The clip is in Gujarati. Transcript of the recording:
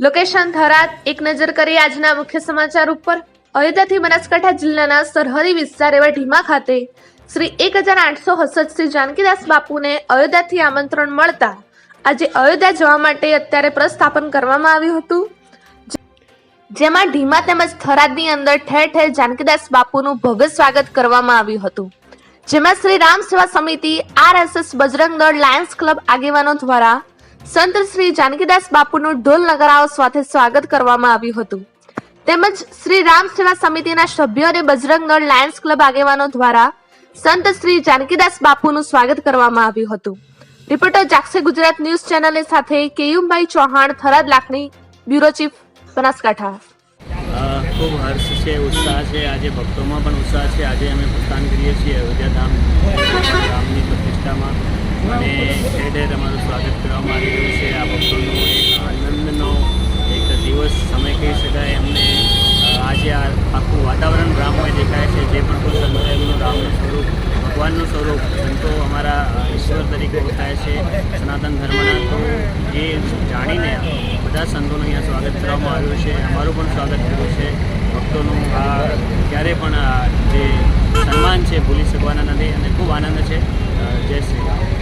લોકેશન થરાદ, એક નજર કરી આજના મુખ્ય સમાચાર ઉપર. અયોધ્યાથી બનાસકાંઠા જિલ્લાના સરહદી વિસ્તાર એવા ઢીમા ખાતે શ્રી એક હજાર આઠસો હસઠ શ્રી જાનકીદાસ બાપુને અયોધ્યાથી આમંત્રણ મળતા આજે અયોધ્યા જવા માટે અત્યારે પ્રસ્થાપન કરવામાં આવ્યું હતું. જેમાં ઢીમા તેમજ થરાદની અંદર ઠેર ઠેર જાનકીદાસ બાપુનું ભવ્ય સ્વાગત કરવામાં આવ્યું હતું. જેમાં શ્રી રામ સેવા સમિતિ, આરએસએસ, બજરંગ દળ, લાયન્સ ક્લબ આગેવાનો દ્વારા સંત શ્રી જાનકીદાસ બાપુનું ઢોલ નગરાઓ સાથે સ્વાગત કરવામાં આવ્યું હતું. તેમજ શ્રી રામ સેવા સમિતિના સભ્યો અને બજરંગ દળ લાયન્સ ક્લબ આગેવાનો દ્વારા સંત શ્રી જાનકીદાસ બાપુનું સ્વાગત કરવામાં આવ્યું હતું. રિપોર્ટર જાગસે ગુજરાત ન્યૂઝ ચેનલની સાથે કેયુમભાઈ ચૌહાણ, થરાદ લાખણી, બ્યુરો ચીફ, બનાસકાંઠા. ખૂબ હર્ષ છે, ઉત્સાહ છે, આજે ભક્તોમાં પણ ઉત્સાહ છે. આજે અમે પ્રસ્થાન કરીએ છીએ અયોધ્યા ધામ રામની પ્રતિષ્ઠામાં અને ઠેર ઠેર અમારું કરવામાં છે, આ ભક્તોનો એક આનંદનો એક દિવસ સમય કહી શકાય. એમને આજે આ આખું વાતાવરણ રામમય દેખાય છે, જે પણ કોઈ સંતો એમનું રામનું સ્વરૂપ, ભગવાનનું સ્વરૂપ, સંતો અમારા ઈશ્વર તરીકે ઓળખાય છે, સનાતન ધર્મના તો એ જાણીને બધા સંતોનું અહીંયા સ્વાગત કરવામાં આવ્યું છે, અમારું પણ સ્વાગત કર્યું છે. ભક્તોનું આ ક્યારે પણ જે સન્માન છે, ભૂલી શકવાના નથી અને ખૂબ આનંદ છે. જય શ્રી રામ.